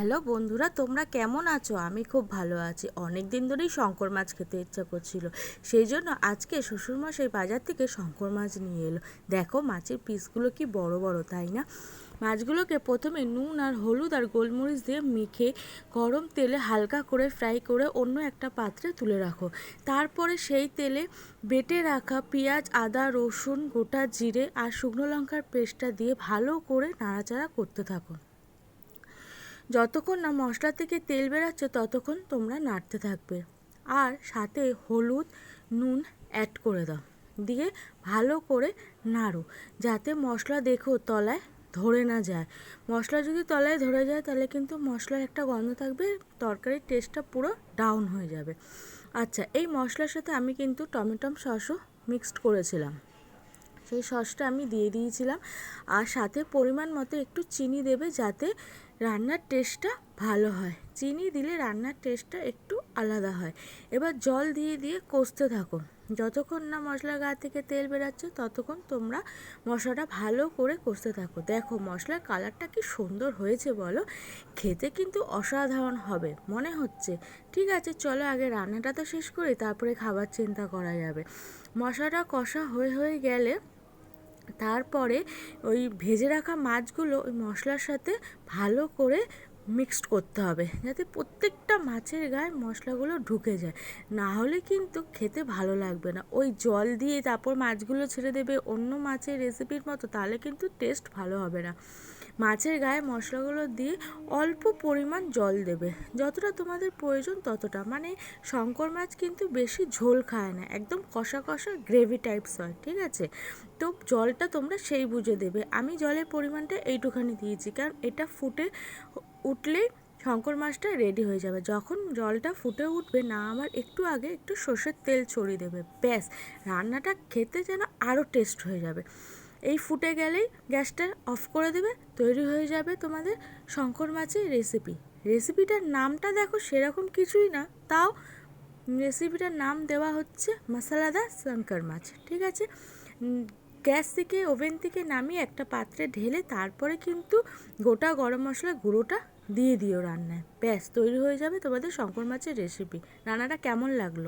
Hello বন্ধুরা, তোমরা কেমন আছো? আমি খুব ভালো আছি। অনেক দিন ধরেই শঙ্কর মাছ খেতে ইচ্ছা করছিল। সেই জন্য আজকে শ্বশুরমশাই বাজার থেকে শঙ্কর মাছ নিয়ে এলো। দেখো মাছের পিসগুলো কি বড় বড়, তাই না? মাছগুলোকে প্রথমে নুন আর হলুদ আর গোলমরিচ দিয়ে মেখে গরম তেলে হালকা করে ফ্রাই করে অন্য একটা পাত্রে তুলে রাখো। তারপরে সেই তেলে বেটে রাখা পেঁয়াজ, আদা, রসুন, গোটা জিরে আর শুকনো লঙ্কার পেস্টটা দিয়ে ভালো করে নাড়াচাড়া করতে থাকো। যতক্ষণ না মশলা থেকে তেল বেরাচ্ছে, ততক্ষণ তোমরা নাড়তে থাকবে। আর সাথে হলুদ নুন অ্যাড করে দাও। দিয়ে ভালো করে নাড়ো, যাতে মশলা দেখো তলায় ধরে না যায়। মশলা যদি তলায় ধরে যায়, তাহলে কিন্তু মশলার একটা গন্ধ থাকবে, তরকারির টেস্টটা পুরো ডাউন হয়ে যাবে। আচ্ছা এই মশলার সাথে আমি কিন্তু টমেটম সসও মিক্সড করেছিলাম। সেই সসটা আমি দিয়ে দিয়েছিলাম। আর সাথে পরিমাণ মতো একটু চিনি দেবে, যাতে রান্নার টেস্টটা ভালো হয়। চিনি দিলে রান্নার টেস্টটা একটু আলাদা হয়। এবার জল দিয়ে দিয়ে কষতে থাকো। যতক্ষণ না মশলার গা থেকে তেল বেরাচ্ছে, ততক্ষণ তোমরা মশলাটা ভালো করে কষতে থাকো। দেখো, মশলার কালারটা কি সুন্দর হয়েছে বলো? খেতে কিন্তু অসাধারণ হবে, মনে হচ্ছে। ঠিক আছে, চলো আগে রান্নাটা তো শেষ করি, তারপরে খাবার চিন্তা করা যাবে। মশলাটা কষা হয়ে হয়ে গেলে তারপরে ওই ভেজে রাখা মাছগুলো ওই মশলার সাথে ভালো করে মিক্সড করতে হবে যাতে প্রত্যেকটা মাছের গায়ে মশলাগুলো ঢুকে যায়। না হলে কিন্তু খেতে ভালো লাগবে না। ওই জল দিয়ে তারপর মাছগুলো ছেড়ে দেবে অন্য মাছের রেসিপির মতো, তাহলে কিন্তু টেস্ট ভালো হবে না। মাছের গায়ে মশলাগুলো দিয়ে অল্প পরিমাণ জল দেবে। যতটা তোমাদের প্রয়োজন ততটা। মানে শঙ্কর মাছ কিন্তু বেশি ঝোল খায় না। একদম কষা কষা গ্রেভি টাইপস হয়, ঠিক আছে? তো জলটা তোমরা সেই বুঝে দেবে। আমি জলের পরিমাণটা এইটুখানি দিয়েছি, কারণ এটা ফুটে উঠলেই শঙ্কর মাছটা রেডি হয়ে যাবে। যখন জলটা ফুটে উঠবে না আমার একটু আগে একটু সর্ষের তেল ছড়িয়ে দেবে। ব্যাস, রান্নাটা খেতে যেন আরও টেস্ট হয়ে যাবে। এই ফুটে গেলেই গ্যাসটা অফ করে দেবে, তৈরি হয়ে যাবে তোমাদের শঙ্কর মাছের রেসিপি রেসিপিটার নামটা দেখো সেরকম কিছুই না, তাও রেসিপিটার নাম দেওয়া হচ্ছে মশলাদার শঙ্কর মাছ, ঠিক আছে? গ্যাস থেকে, ওভেন থেকে নামিয়ে একটা পাত্রে ঢেলে তারপরে কিন্তু গোটা গরম মশলা গুঁড়োটা দিয়ে দিও রান্নায়। ব্যাস, তৈরি হয়ে যাবে তোমাদের শঙ্কর মাছের রেসিপি রান্নাটা কেমন লাগল?